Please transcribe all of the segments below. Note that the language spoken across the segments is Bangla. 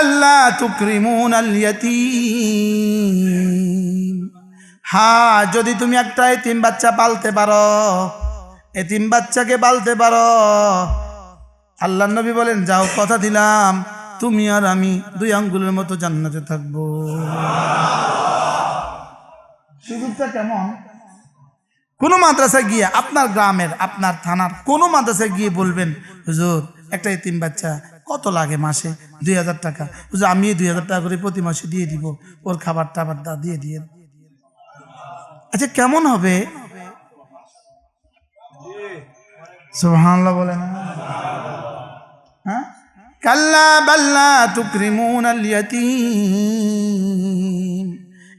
বাল্লা তুকরিমুন হ্যাঁ যদি তুমি একটা এতিম বাচ্চা পালতে পারো, এতিম বাচ্চাকে পালতে পারো, আল্লাহ নবী বলেন, যাও, কথা দিলাম, তুমি আর আমি দুই আঙ্গুলের মতো জান্নাতে থাকব। সুযোগটা কেমন? কোনো মাদ্রাসায় গিয়ে আপনার গ্রামের, আপনার থানার কোনো মাদ্রাসায় গিয়ে বলবেন, হুজুর, একটা এতিম বাচ্চা কত লাগে মাসে? দুই হাজার টাকা। হুজুর আমি দুই হাজার টাকা করে প্রতি মাসে দিয়ে দিব। ওর খাবার টাবার দা দিয়ে দিয়ে। আচ্ছা কেমন হবে? সুবহানাল্লাহ বলে না। হ্যাঁ? কাল্লা বাল্লা তুকরিমুন আল ইয়াতীম।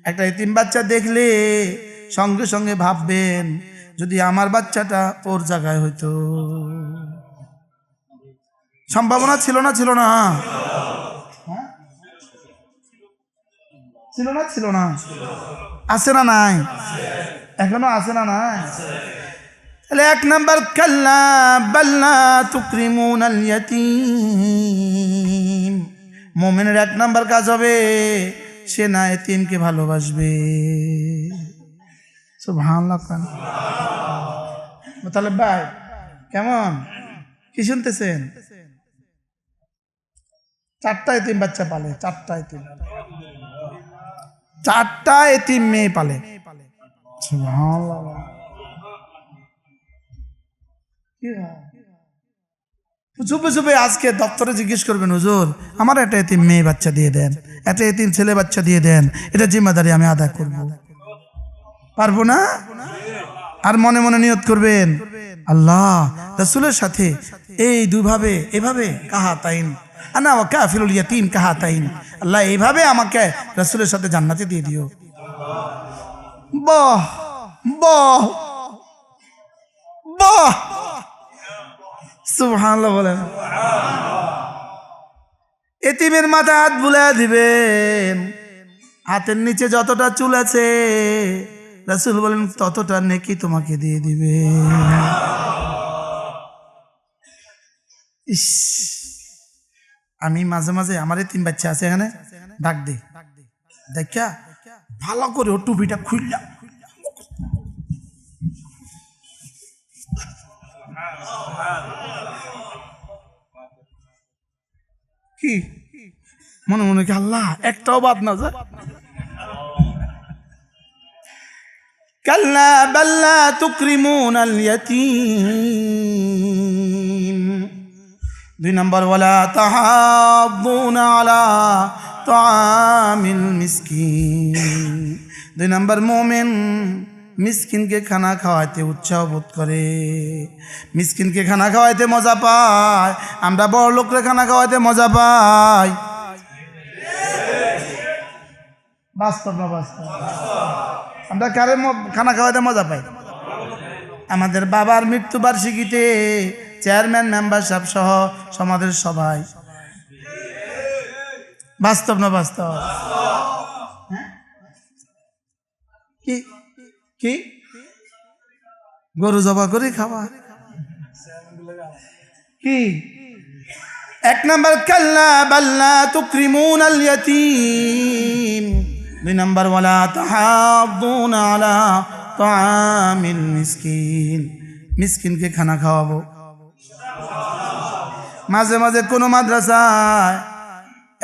একটা এতিম বাচ্চা দেখলে সঙ্গে সঙ্গে ভাববেন, যদি আমার বাচ্চাটা ওর জায়গায় হইতো। সম্ভাবনা ছিল না ছিল না। হ্যাঁ? ছিল না ছিল না। আছে না নাই? এখনও আছে না নাই? তাহলে এক নাম্বার, কাল্লা বাল্লা তুকরিমুন ইয়াতীম মোমেনের এক নাম্বার কাজ হবে, সে না এতিমকে ভালোবাসবে। সুবহানাল্লাহ খান তাহলে ভাই, কেমন? কি শুনতেছেন? চারটা এতিম বাচ্চা পালে চারটা এতিম চারটা এতিম মেয়ে পালে। চুপে চুপে আজকে দপ্তরে জিজ্ঞেস করবেন, হুজুর, আমার একটা এতিম মেয়ে বাচ্চা দিয়ে দেন, একটা এতিম ছেলে বাচ্চা দিয়ে দেন, এটা জিম্মাদারি আমি আদায় করব। পারব না? আর মনে মনে নিয়ত করবেন, আল্লাহ, রসুলের সাথে এই দুভাবে, এভাবে, কাহা, তাইন আনা ও কাফিরুল ইয়াতিম কাহা তাইন আল্লাহ এইভাবে আমাকে রসুলের সাথে জান্নাতে দিয়ে দিও। বাহ বাহ বাহ। সুবহানাল্লাহ বলেন। এতিমের মাথা হাত বুলা দিবেন। হাতের নিচে যতটা চুল আছে, রাসুল বলেন, ততটা নেকি তোমাকে দিয়ে দিবে ইস। আমি মাঝে মাঝে আমার তিন বাচ্চা আছে এখানে, ডাক দে। দেখা ভালো করে ও টুপিটা খুললাম কি? মনে মনে কি আল্লাহ, একটাও বাদ না যায়? কাল্লা বাল্লা তুকরিমুন আল ইয়াতীম। দুই নম্বর তাহাদ্দুন আলা তাআমিল মিসকিন। দুই নম্বর, মোমেন মিসকিনকে খানা খাওয়াইতে উৎসাহ বোধ করে। মিসকিনকে খানা খাওয়াইতে মজা পায়, আমরা বড় লোকরে খানা খাওয়াইতে মজা পাই। বাস্তব না বাস্তব? আমরা কারে খানা খাওয়াইতে মজা পাই? আমাদের বাবার মৃত্যুবার্ষিকীতে চেয়ারম্যান, মেম্বার সাহেব সহ সমাজের সবাই। বাস্তব না বাস্তব? হ্যাঁ? কি কি? গরু জবা করে খাওয়া কি? এক নম্বর, কাল্লা বাল্লা তুকরিমুন আল ইয়াতীম দুই নম্বর, ওয়ালা তাহাদ্দুন আলা তাআমিল মিসকিন। মিসকিনকে খানা খাওয়াবো। মাঝে মাঝে কোনো মাদ্রাসায়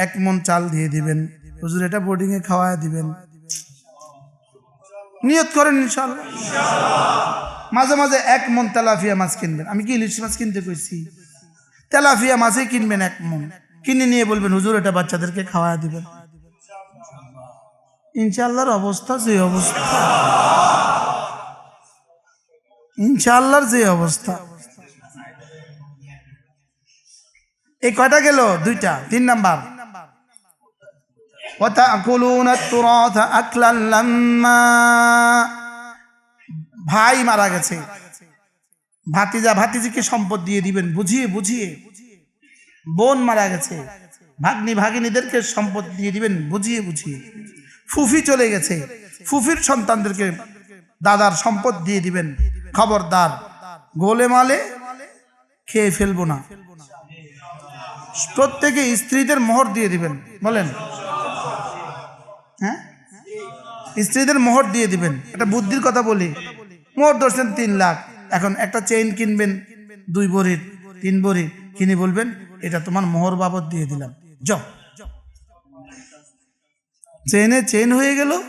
এক মন চাল দিয়ে দিবেন। হুজুর, এটা বোর্ডিং এ খাওয়ায় দিবেন। নিয়ত করেন ইনশাল্লাহ মাঝে মাঝে এক মন তেলাফিয়া মাছ কিনবেন। আমি কি ইলিশ মাছ কিনতে কইছি? তেলাফিয়া মাছই কিনবেন এক মন। কিনে নিয়ে বলবেন, হুজুর, এটা বাচ্চাদেরকে খাওয়ায় দিবেন। ইনশাল্লাহর অবস্থা যে অবস্থা। ইনশাল্লাহর যে অবস্থা। এই কয়টা গেল? দুইটা, তিন নাম্বার। ভাই মারা গেছে। ভাতিজা, ভাতিজিকে সম্পদ দিয়ে দিবেন। বুঝিয়ে বুঝিয়ে। বোন মারা গেছে। ভাগ্নি, ভাগিনীদেরকে সম্পদ দিয়ে দিবেন। বুঝিয়ে বুঝিয়ে। ফুফি চলে গেছে। ফুফির সন্তানদেরকে দাদার সম্পদ দিয়ে দিবেন। খবরদার। গোলে মালে খেয়ে ফেলব না। প্রত্যেকে স্ত্রীদের মোহর দিয়ে দিবেন, বলেন। হ্যাঁ? স্ত্রীদের মোহর দিয়ে দিবেন। একটা বুদ্ধির কথা বলি। মোহর ধরছেন তিন লাখ। এখন একটা চেইন কিনবেন, দুই ভরির তিন ভরি কিনে বলবেন, এটা তোমার মোহর বাবদ দিয়ে দিলাম। জ। চেইনে চেইন হয়ে গেল,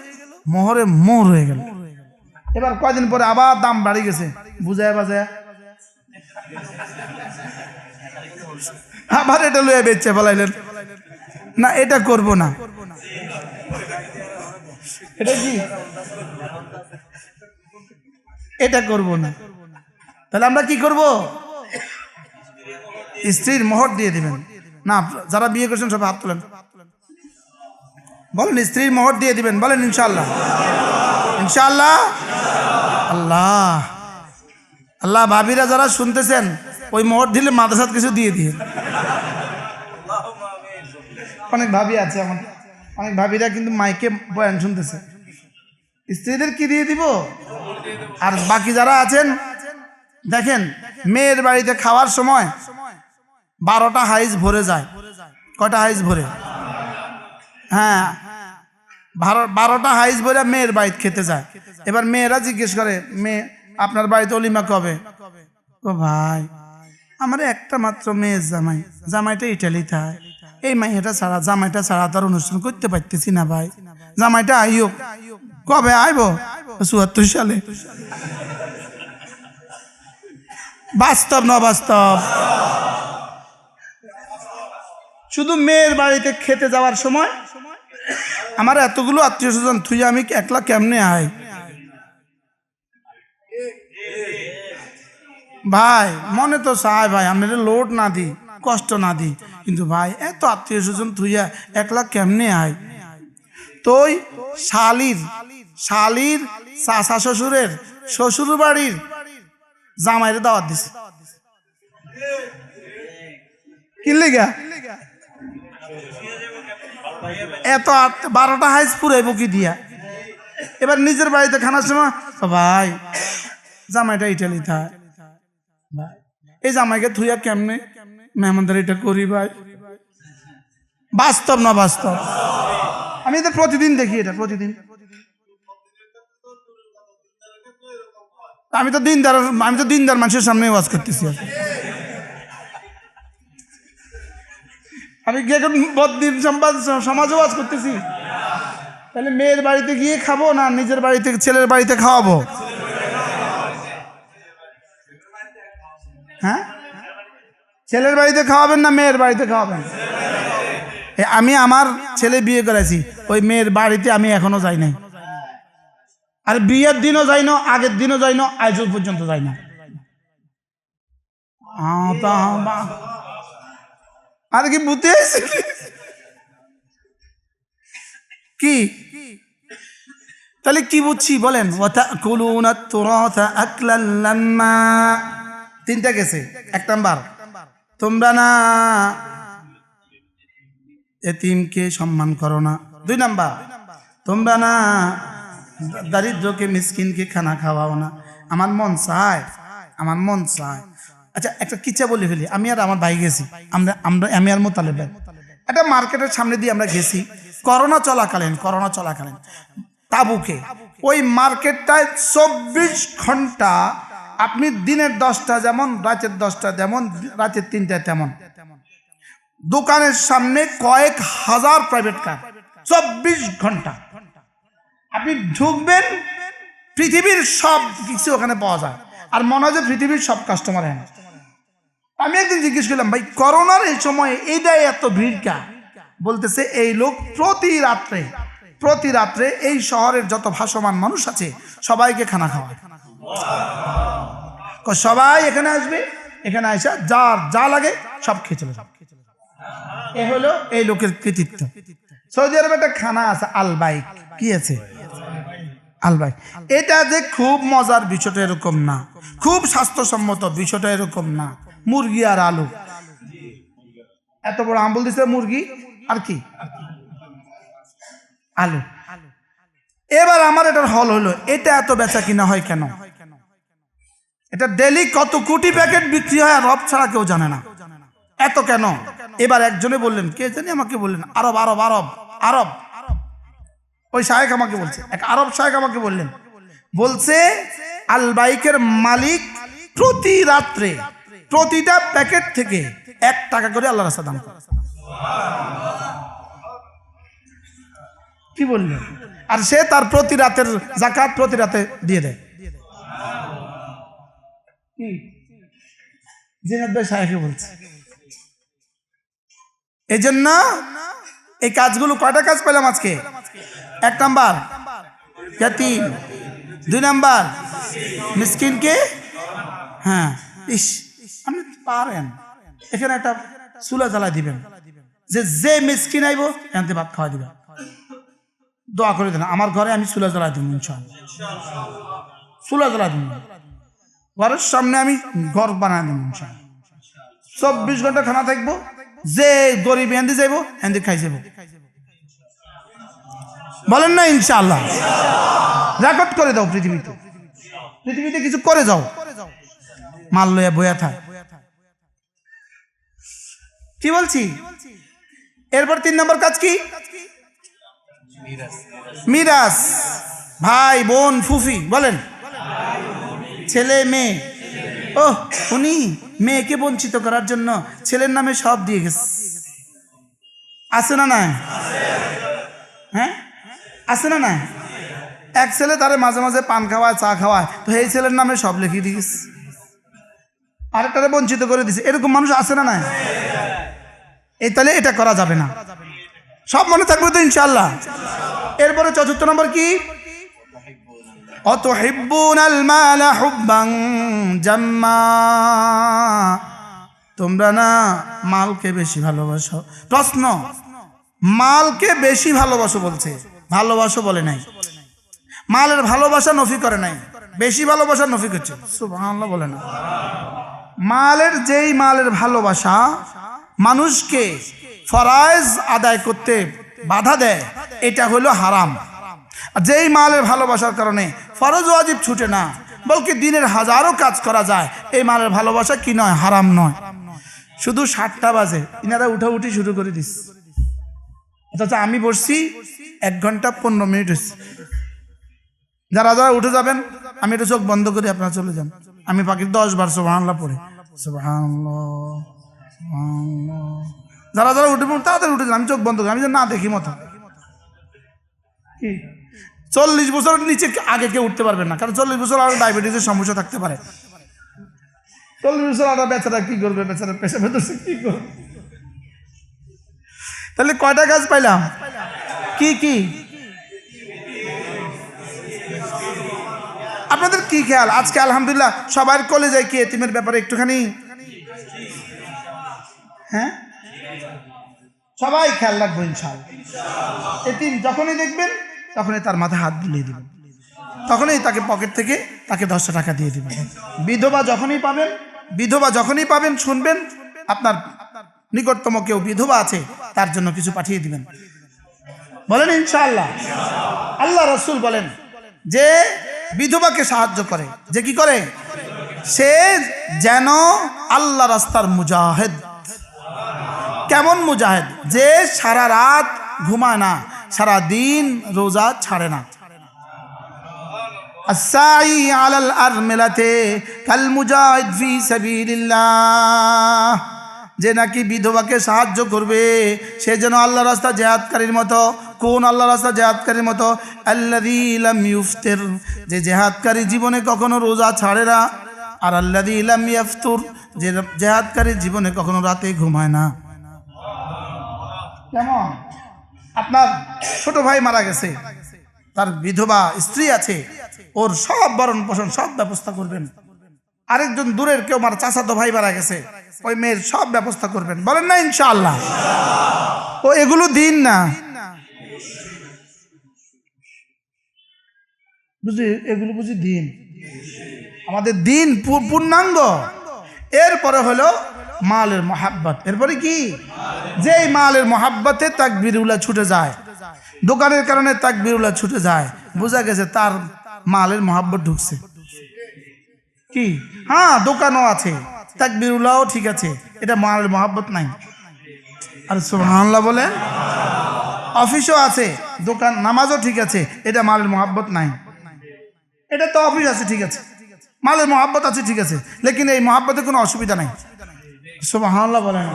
মোহরে মোহর হয়ে গেল। এবার কয়দিন পরে আবার দাম বাড়ি গেছে। বুঝায় বাজায়। আবার এটা লইয়া বেচছে ফেলাইলেন। না, এটা করব না। এটা কি? এটা করব না। তাহলে আমরা কি করব? স্ত্রীর মোহর দিয়ে দিবেন। না, যারা বিয়ে করছেন সবাই হাত তোলেন। বলেন, স্ত্রীর মোহর দিয়ে দিবেন। বলেন ইনশাল্লাহ ইনশাল্লাহ আল্লাহ। আল্লাহ, ভাবিরা যারা শুনতেছেন, ওই মোহর দিলে মাদ্রাসাত কিছু দিয়ে দিয়ে অনেক ভাবি আছে আমার অনেক ভাবিরা কিন্তু মাইকে বয়ান শুনতেছে। স্ত্রীদের কি দিয়ে দিব? আর বাকি যারা আছেন, দেখেন, মেয়ের বাড়িতে খাওয়ার সময় বারোটা হাইজ ভরে যায়। কটা হাইজ ভরে? হ্যাঁ বারো- বারোটা হাইজ ভরে মেয়ের বাড়িতে খেতে যায়। এবার মেয়েরা জিজ্ঞেস করে, মেয়ে, আপনার বাড়িতে অলিমা কবে? ও ভাই, আমার একটা মাত্র মেয়ের জামাই। জামাইটা ইটালি থাকে এই মাইয়াটা ছাড়া, জামাইটা ছাড়া তার অনুষ্ঠান করতে পারতেছি না ভাই। জামাইটা আইও। কবে আইব? চুয়াত্তর সালে। বাস্তব না বাস্তব? শুধু মেয়ের বাড়িতে খেতে যাওয়ার সময় আমার এতগুলো আত্মীয় স্বজন তুই আমি একলা কেমনে আই ভাই, মনে তো চায় ভাই আমি লোড না দিই, কষ্ট না দিই। কিন্তু ভাই, এত আত্মীয় স্বজন তুইয়া একলা কেমনে আয়? তোই শালির শালির চাষা শ্বশুরের শ্বশুর বাড়ির জামাইরে দাওয়াত দিছে। কিনলি এত বারোটা হাইস পুরাইব কি দিয়া। এবার নিজের বাড়িতে খানার সময় ভাই, জামাইটা ইটালি থা এই জামাইকে থুইয়া কেমনে মেহমানদার এটা করি ভাই। বাস্তব না বাস্তব? আমি এটা প্রতিদিন দেখি এটা, প্রতিদিন। আমি তো দিনদার, আমি তো দিনদার মানুষের সামনে ওয়াজ করতেছি। আমি কি এখন বদিন সমাজে ওয়াজ করতেছি। তাহলে মেয়ের বাড়িতে গিয়ে খাব না নিজের বাড়িতে, ছেলের বাড়িতে খাওয়াবো? হ্যাঁ? ছেলের বাড়িতে খাওয়াবেন না মেয়ের বাড়িতে খাওয়াবেন? আমি আমার ছেলে বিয়ে করেছি, ওই মেয়ের বাড়িতে আমি এখনও যাই নাই। আর বিয়ের দিনও যাই না, আগের দিনও যাই না আজও পর্যন্ত যাই না। আর কি বুঝতে কি? তাহলে কি বুঝছি বলেন? তিনটা গেছে, এক নাম্বার। তোমরা না এতিমকে সম্মান করো না। দুই নাম্বার, তোমরা না দারিদ্রকে, মিসকিনকে খানা খাওয়াও না। আমার মন চায়, আমার মন চায়। আচ্ছা একটা কিচ্ছা বলে ফেলি। আমি আর আমার ভাই গেছি। আমরা আমরা, আমি আর মোতালেব একটা মার্কেটের সামনে দিয়ে আমরা গেছি। করোনা চলাকালীন করোনা চলাকালীন। তাবুকে। ওই মার্কেটটায় চব্বিশ ঘণ্টা আপনি দিনের দশটা যেমন, রাতের দশটা যেমন, রাতের তিনটা তেমন। দোকানের সামনে কয়েক হাজার প্রাইভেট কার চব্বিশ ঘণ্টা। আপনি ঢুকবেন, পৃথিবীর সব কিছু ওখানে পাওয়া যায়। আর মনে হয় যে পৃথিবীর সব কাস্টমার হ্যাঁ আমি একদিন জিজ্ঞেস করলাম, ভাই, করোনার এই সময় এইটাই এত ভিড় কা? বলতেছে, এই লোক প্রতি রাত্রে প্রতি রাত্রে এই শহরের যত ভাসমান মানুষ আছে, সবাইকে খানা খাওয়ায়। সবাই এখানে আসবে? এখানে আসা যার যা লাগে সব খেয়ে চলে এ হলো এই লোকের কৃতিত্ব। সৌদি আরবে একটা খানা আছে, আলবাইক। কি আছে? আলবাইক। এটা যে খুব মজার বিষয়টা এরকম না। খুব স্বাস্থ্যসম্মত বিষয়টা এরকম না। মুরগি আর আলু। এত বড় আম্বুল দিছে মুরগি, আর কি? আলু। এবার আমার এটার হল হলো, এটা এত বেচা কিনা হয় কেন? এটা ডেলি কত কোটি প্যাকেট বিক্রি হয় আর রব ছাড়া কেউ জানে না। এত কেন? এবার একজনে বললেন, কে জানি আমাকে বললেন? আরব আরব আরব আরব। ওই শায়েক আমাকে বলছে। এক আরব শায়েক আমাকে বললেন, বলছে, আল বাইকের মালিক প্রতি রাত্রে প্রতিটা প্যাকেট থেকে এক টাকা করে আল্লাহ রাস্তা করে। কি বললেন? আর সে তার প্রতি রাতের জাকাত প্রতি রাতে দিয়ে দেয়। জিনাদ ভাই সাহেবকে বলছে। এই জন্য এই কাজগুলো কয়টা কাজ পেলাম আজকে? এক নাম্বার, ইয়াতিম। দুই নাম্বার, মিসকিনকে? হ্যাঁ ইস, আপনি পারেন। এখানে একটা চুলা জ্বালা দিবেন। যে যে মিসকিন আইব এনতে ভাত খাওয়া দিবেন দোয়া করে দেন, আমার ঘরে আমি চুলা জ্বালা দিব ইনশাআল্লাহ চুলা জ্বালা দিব। ঘরের সামনে আমি ঘর বানায় দেবো চব্বিশ ঘণ্টা খানা থাকব যে গরিব এন্দি যাইব এন্দি খাই যাব বলেন না ইনশাআল্লাহ। রেকর্ড করে দাও পৃথিবীতে। পৃথিবীতে কিছু করে যাও। মাল লইয়া বইয়া থাক। কি বলছি? এরপর তিন নম্বর কাজ কি? মিরাস ভাই বোন ফুফি বলেন। ছেলে, মেয়ে। ও উনি মেয়েকে বঞ্চিত করার জন্য ছেলের নামে সব দিয়ে গেছে। আছে না না হ্যাঁ? আছে না না এক ছেলে তারে মাঝে মাঝে পান খাওয়ায়, চা খাওয়ায়, তো এই ছেলের নামে সব লিখিয়ে দিয়ে গেছে। আরেকটারে বঞ্চিত করে দিছে। এরকম মানুষ আছে না না এই তাহলে এটা করা যাবে না। সব মনে থাকবে তো ইনশাল্লাহ এরপরে চতুর্থ নম্বর কি? তোমরা না মালকে বেশি ভালোবাসো। প্রশ্ন, মালকে বেশি ভালোবাসো বলছে। ভালোবাসো বলে নাই। মালের ভালোবাসা নফি করে নাই। বেশি ভালোবাসা নফি করছে। বলে না। মালের যেই মালের ভালোবাসা মানুষকে ফরাইজ আদায় করতে বাধা দেয়, এটা হলো হারাম। যেই মালের ভালোবাসার কারণে ফরজ ওয়াজিব ছুটে না, বলকে দিনের হাজারো কাজ করা যায়। এই মালের ভালোবাসা কি নয়, হারাম নয়। শুধু সাতটা বাজে, ইনারা উঠা উঠি শুরু করে দিস। অথচ আমি বসছি, এক ঘণ্টা পনেরো মিনিট হচ্ছে যারা যারা উঠে যাবেন, আমি একটু চোখ বন্ধ করে, আপনারা চলে যান। আমি পাখির দশ বার সোবাহান্লা পড়ে। যারা যারা উঠে তাড়াতাড়ি উঠে যান, আমি চোখ বন্ধ করি, আমি যেন না দেখি মতো। কি? চল্লিশ বছর নিচে আগে কেউ উঠতে পারবেন না, কারণ চল্লিশ বছর আরও ডায়াবেটিসের সমস্যা থাকতে পারে। চল্লিশ বছর আরও বেচারা কি করবে, বেচারা পেশা ভেতরছে কি করবে? তাহলে কয়টা কাজ পাইলাম? কি কি? আপনাদের কি খেয়াল? আজকে আলহামদুলিল্লাহ সবার কলেজে কি এতিমের ব্যাপারে একটুখানি? হ্যাঁ? সবাই খেয়াল রাখব ইনশাল এতিম, যখনই দেখবেন তখনই তার মাথায় হাত বুলিয়ে দিবেন তখনই তাকে পকেট থেকে তাকে দশটা টাকা দিয়ে দিবেন বিধবা যখনই পাবেন, বিধবা যখনই পাবেন, শুনবেন, আপনার নিকটতম কেউ বিধবা আছে, তার জন্য কিছু পাঠিয়ে দিবেন। বলেন ইনশাআল্লাহ। আল্লাহ রসুল বলেন, যে বিধবাকে সাহায্য করে, যে কি করে? সে যেন আল্লাহ রাস্তার মুজাহেদ। কেমন মুজাহেদ? যে সারা রাত ঘুমায় না সারা দিন রোজা ছাড়ে না। আসাই আলাল আর মেলাতে কাল মুজাহিদ ফি যে নাকি বিধবাকে সাহায্য করবে, সে যেন আল্লাহ রাস্তা জেহাদকারীর মতো, কোন আল্লাহ রাস্তা জেহাদকারীর মতো আল্লাদিলাম যে জেহাদকারী জীবনে কখনো রোজা ছাড়ে না, আর আল্লাহ ইয়ফতুর। যে জেহাদকারী জীবনে কখনো রাতে ঘুমায় না। কেমন? আপনার ছোট ভাই মারা গেছে, তার বিধবা স্ত্রী আছে, ওর সব বরণ পোষণ, সব ব্যবস্থা করবেন। আরেকজন দূরের কেউ মারা, চাচাতো ভাই মারা গেছে, ওই মেয়ের সব ব্যবস্থা করবেন। বলেন না, ইনশাআল্লাহ। ও এগুলো দিন না। বুঝি, এগুলো বুঝি দিন। আমাদের দিন পূর্ণাঙ্গ। এরপরে হলো মালের মহাব্বত। এরপরে কি? যেই মালের মহাব্বতে তাক বিরুলা ছুটে যায়। দোকানের কারণে তাক বিরুলা ছুটে যায়। বোঝা গেছে তার মালের মহাব্বত ঢুকছে। কি? হ্যাঁ দোকানও আছে। তাক বিরুলাও ঠিক আছে। এটা মালের মহাব্বত নাই। আর সুবহানাল্লাহ বলেন। অফিসও আছে। দোকান, নামাজও ঠিক আছে। এটা মালের মহাব্বত নাই। এটা তো অফিস আছে, ঠিক আছে। মালের মহাব্বত আছে, ঠিক আছে। লেকিন এই মহাব্বতে কোনো অসুবিধা নাই। সুবহানাল্লাহ বলেন।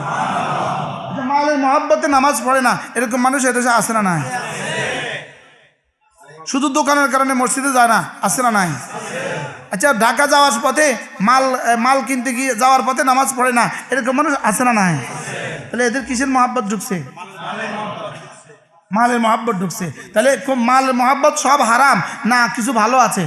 যে মালের মহাব্বতে নামাজ পড়ে না, এরকম মানুষ এদেশে আসে না নাই। শুধু দোকানের কারণে মসজিদে যায় না, আসে না নাই। আচ্ছা ঢাকা যাওয়ার পথে মাল মাল কিনতে গিয়ে যাওয়ার পথে নামাজ পড়ে না, এরকম মানুষ আসে না নাই। তাহলে এদের কিসের মহাব্বত ঢুকছে? মালের মহাব্বত ঢুকছে। তাহলে মালের মহাব্বত সব হারাম, না, কিছু ভালো আছে?